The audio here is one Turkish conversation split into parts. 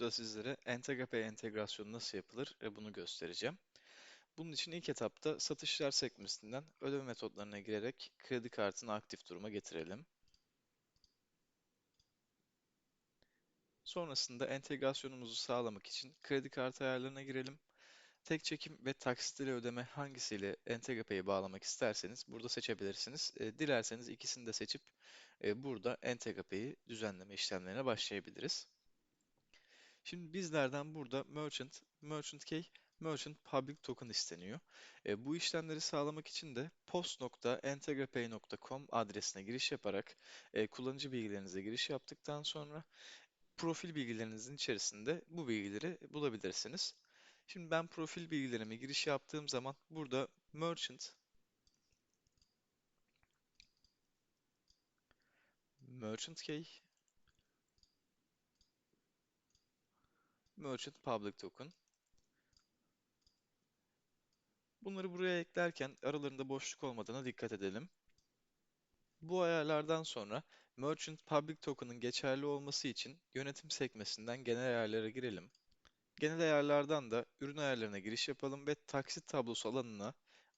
videoda sizlere Entegra entegrasyonu nasıl yapılır e, bunu göstereceğim. Bunun için ilk etapta satışlar sekmesinden ödeme metotlarına girerek kredi kartını aktif duruma getirelim. Sonrasında entegrasyonumuzu sağlamak için kredi kartı ayarlarına girelim. Tek çekim ve taksitli ödeme hangisiyle Entegapay'ı bağlamak isterseniz burada seçebilirsiniz. E, dilerseniz ikisini de seçip e, burada Entegapay'ı düzenleme işlemlerine başlayabiliriz. Şimdi bizlerden burada Merchant, Merchant Key, Merchant Public Token isteniyor. E, bu işlemleri sağlamak için de post.integrapay.com adresine giriş yaparak e, kullanıcı bilgilerinize giriş yaptıktan sonra profil bilgilerinizin içerisinde bu bilgileri bulabilirsiniz. Şimdi ben profil bilgilerime giriş yaptığım zaman burada Merchant Merchant Key Merchant Public Token Bunları buraya eklerken aralarında boşluk olmadığına dikkat edelim. Bu ayarlardan sonra Merchant Public Token'ın geçerli olması için yönetim sekmesinden genel ayarlara girelim. Genel ayarlardan da ürün ayarlarına giriş yapalım ve taksit tablosu alanına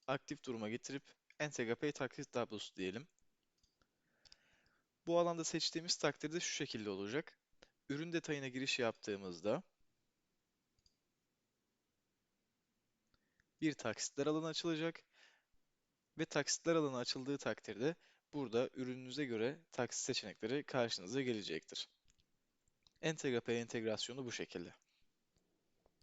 aktif duruma getirip Entegra Pay taksit tablosu diyelim. Bu alanda seçtiğimiz takdirde şu şekilde olacak. Ürün detayına giriş yaptığımızda bir taksitler alanı açılacak ve taksitler alanı açıldığı takdirde burada ürününüze göre taksit seçenekleri karşınıza gelecektir. Entegra Pay entegrasyonu bu şekilde.